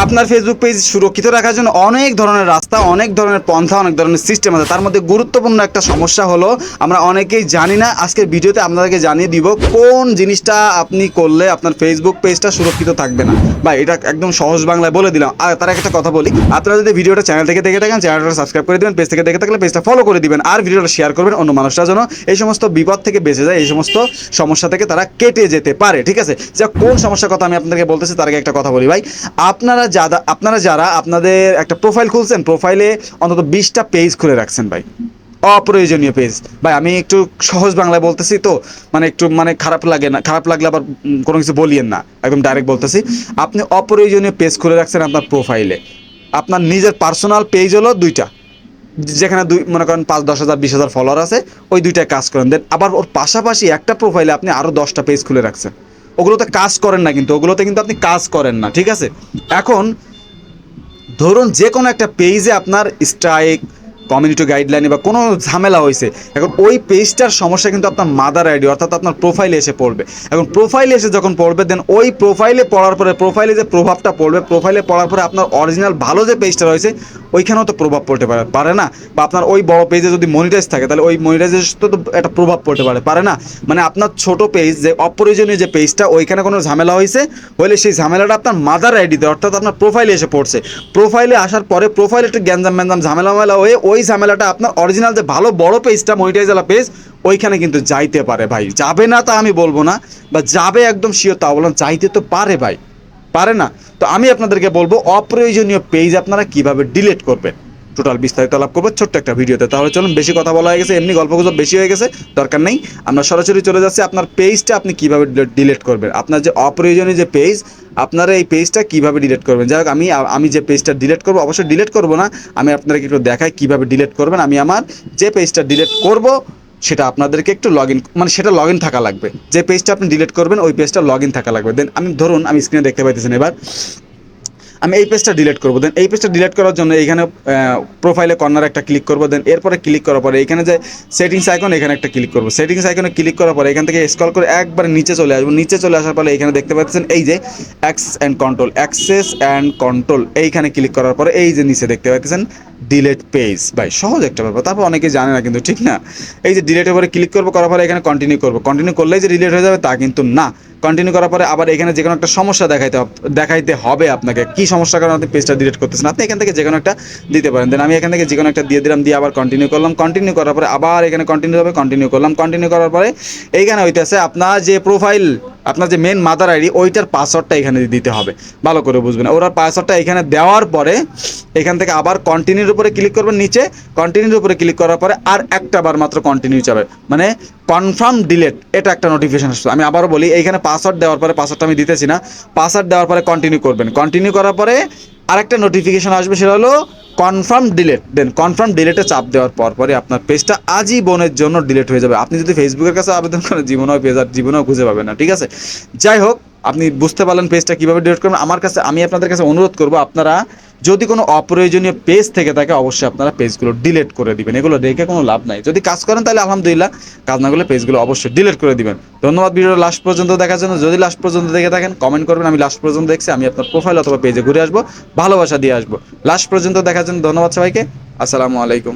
আপনার Facebook page সুরক্ষিত রাখার জন্য অনেক ধরনের রাস্তা, অনেক ধরনের পন্থা, অনেক ধরনের সিস্টেম আছে। তার মধ্যে গুরুত্বপূর্ণ একটা সমস্যা হলো, আমরা অনেকেই জানি না। আজকের ভিডিওতে আপনাদেরকে জানিয়ে দিব কোন জিনিসটা আপনি করলে আপনার ফেসবুক পেজটা সুরক্ষিত থাকবে না। বা এটা একদম সহজ বাংলায় বলে দিলাম। আর তার একটা কথা বলি, আপনারা যদি ভিডিওটা চ্যানেল থেকে দেখে থাকেন চ্যানেলটা সাবস্ক্রাইব করে দিবেন পেজ থেকে দেখে থাকলে পেজটা ফলো করে দিবেন। আর ভিডিওটা শেয়ার করবেন অন্য মানুষরা যেন এই সমস্ত বিপদ থেকে বেঁচে যায়, এই সমস্ত সমস্যা থেকে তারা কেটে যেতে পারে, ঠিক আছে? যা কোন সমস্যার কথা আমি আপনাদেরকে বলতেছি, তার আগে একটা কথা বলি ভাই, আপনারা যারা আপনারা যারা আপনাদের একটা প্রোফাইল খুলছেন প্রোফাইলে অন্তত বিশটা পেজ খুলে রাখছেন ভাই। অপ্রয়োজনীয় পেজ ভাই, আমি একটু সহজ বাংলায় বলতেছি তো মানে একটু মানে খারাপ লাগে না, খারাপ লাগলে আবার কোনো কিছু বলিয়েন না, একদম ডাইরেক্ট বলতেছি। আপনি অপ্রয়োজনীয় পেজ খুলে রাখছেন আপনার প্রোফাইলে আপনার নিজের পার্সোনাল পেজ হলো দুইটা। যেখানে দুই, মনে করেন পাঁচ, দশ হাজার, বিশ হাজার ফলোয়ার আছে, ওই দুইটায় কাজ করেন। দেন আবার ওর পাশাপাশি একটা প্রোফাইলে আপনি আরও দশটা পেজ খুলে রাখছেন। ওগুলোতে কাজ করেন না কিন্তু, ওগুলোতে কিন্তু আপনি কাজ করেন না, ঠিক আছে? এখন ধরুন যে কোনো একটা পেজে আপনার স্ট্রাইক কমিউনিটি গাইডলাইনে বা কোনো ঝামেলা হয়েছে এখন ওই পেজটার সমস্যা কিন্তু আপনার মাদার আইডি অর্থাৎ আপনার প্রোফাইলে এসে পড়বে। এখন প্রোফাইলে এসে যখন পড়বে দেন ওই প্রোফাইলে পড়ার পরে প্রোফাইলে যে প্রভাবটা পড়বে প্রোফাইলে পড়ার পরে আপনার অরিজিনাল ভালো যে পেজটা রয়েছে, ওইখানেও তো প্রভাব পড়তে পারে পারে না? বা আপনার ওই বড় পেজে যদি মনিটাইজ থাকে, তাহলে ওই মনিটাইজের তো একটা প্রভাব পড়তে পারে পারে না? মানে আপনার ছোট পেজ যে অপ্রয়োজনীয় যে পেজটা ওইখানে কোনো ঝামেলা হয়েছে হলে সেই ঝামেলাটা আপনার মাদার আইডিতে অর্থাৎ আপনার প্রোফাইলে এসে পড়ছে। প্রোফাইলে আসার পরে প্রোফাইলে একটু গ্যাঞ্জাম ম্যাঞ্জাম ঝামেলা মামেলা হয়ে ওই ঝামেলাটা আপনার অরিজিনাল যে ভালো বড় পেজটা মনিটাইজালা পেজ ওইখানে কিন্তু যাইতে পারে ভাই। যাবে না তা আমি বলব না, বা যাবে একদম শিওর তা বললাম, যাইতে তো পারে ভাই। পারে না? তো আমি আপনাদেরকে বলব, অপ্রয়োজনীয় পেজ আপনারা কীভাবে ডিলিট করবেন? টোটাল বিস্তারিত লাভ করব ছোট্ট একটা ভিডিওতে। তাহলে চলুন, বেশি কথা বলা হয়ে গেছে, এমনি গল্প গুজব বেশি হয়ে গেছে, দরকার নেই। আমরা সরাসরি চলে যাচ্ছি, আপনার পেজটা আপনি কীভাবে ডিলিট করবেন? আপনার যে অপ্রয়োজনীয় যে পেজ আপনারা এই পেজটা কীভাবে ডিলিট করবেন? যাই হোক, আমি আমি যে পেজটা ডিলিট করব, অবশ্যই ডিলিট করব না। আমি আপনাদেরকে একটু দেখাই কীভাবে ডিলিট করবেন। আমি আমার যে পেজটা ডিলিট করব, সেটা আপনাদেরকে একটু লগ মানে সেটা লগ থাকা লাগবে। যে পেজটা আপনি ডিলিট করবেন, ওই পেজটা লগ থাকা লাগবে। দেন আমি, ধরুন, আমি স্ক্রিনে দেখতে পাইতেছেন এবার। আমি এই পেজটা ডিলিট করব। দেন এই পেজটা ডিলিট করার জন্য এখানে প্রোফাইলে কর্নার একটা ক্লিক করব। দেন এরপরে ক্লিক করার পরে এখানে যে সেটিংস আইকন এখানে একটা ক্লিক করব। সেটিংস আইকনে ক্লিক করার পরে এখান থেকে স্কল করে একবার নিচে চলে আসব। নিচে চলে আসার পরে এখানে দেখতে পাচ্ছেন এই যে অ্যাক্স and control access and control এইখানে ক্লিক করার পরে এই যে নিচে দেখতে পাচ্ছেন ডিলেট পেজ ভাই, সহজ একটা ব্যাপার। তারপর অনেকে জানে না কিন্তু, ঠিক না? এই যে ডিলেটের পরে ক্লিক করব, করার পরে এখানে কন্টিনিউ করব। কন্টিনিউ করলেই যে ডিলেট হয়ে যাবে তা কিন্তু না। কন্টিনিউ করার পরে আবার এখানে যে কোনো একটা সমস্যা দেখাইতে দেখাইতে হবে আপনাকে। কি সমস্যার কারণে আপনি পেজটা ডিলিট করতেছেন? আপনি এখান থেকে যে কোনো একটা দিতে পারেন। দেন আমি এখান থেকে যে কোনো একটা দিয়ে দিলাম, দিয়ে আবার কন্টিনিউ করলাম। কন্টিনিউ করার পরে আবার এখানে কন্টিনিউ হবে কন্টিনিউ করলাম। কন্টিনিউ করার পরে এইখানে হইতেছে আপনার যে প্রোফাইল আপনার যে মেন মাদার আইডি ওইটার পাসওয়ার্ডটা এখানে দিতে হবে। ভালো করে বুঝবেন। ওরা পাসওয়ার্ডটা এখানে দেওয়ার পরে এখান থেকে আবার কন্টিনিউর উপরে ক্লিক করবেন। নিচে কন্টিনিউর উপরে ক্লিক করার পরে আর একটা বার মাত্র কন্টিনিউ যাবে মানে কনফার্ম ডিলেট এটা একটা নোটিফিকেশন আসবে। আমি আবারও বলি, এইখানে পাসওয়ার্ড দেওয়ার পরে পাসওয়ার্ডটা আমি দিতেছি না। পাসওয়ার্ড দেওয়ার পরে কন্টিনিউ করবেন। কন্টিনিউ করার পরে আরেকটা নোটিফিকেশান আসবে, সেটা হলো কনফার্ম ডিলেট দেন কনফার্ম ডিলেটে চাপ দেওয়ার পর পরে আপনার পেজটা আজীবনের জন্য ডিলেট হয়ে যাবে। আপনি যদি ফেসবুকের কাছে আবেদন করেন, জীবনেও পেজ আর জীবনেও খুঁজে পাবেন না, ঠিক আছে? যাই হোক, আপনি বুঝতে পারলেন পেজটা কীভাবে ডিলেট করবেন। আমার কাছে, আমি আপনাদের কাছে অনুরোধ করব, আপনারা যদি কোনো অপ্রয়োজনীয় পেজ থেকে থাকে, অবশ্যই আপনারা পেজগুলো ডিলেট করে দিবেন। এগুলো রেখে কোনো লাভ নাই। যদি কাজ করেন, তাহলে আলহামদুলিল্লাহ কাজ না করলে পেজগুলো অবশ্যই ডিলেট করে দিবেন। ধন্যবাদ ভিডিও লাস্ট পর্যন্ত দেখার জন্য। যদি লাস্ট পর্যন্ত দেখে থাকেন কমেন্ট করবেন, আমি লাস্ট পর্যন্ত দেখছি, আমি আপনার প্রোফাইল অথবা পেজে ঘুরে আসব, ভালোবাসা দিয়ে আসব। লাস্ট পর্যন্ত দেখার জন্য ধন্যবাদ সবাইকে। আসসালামু আলাইকুম।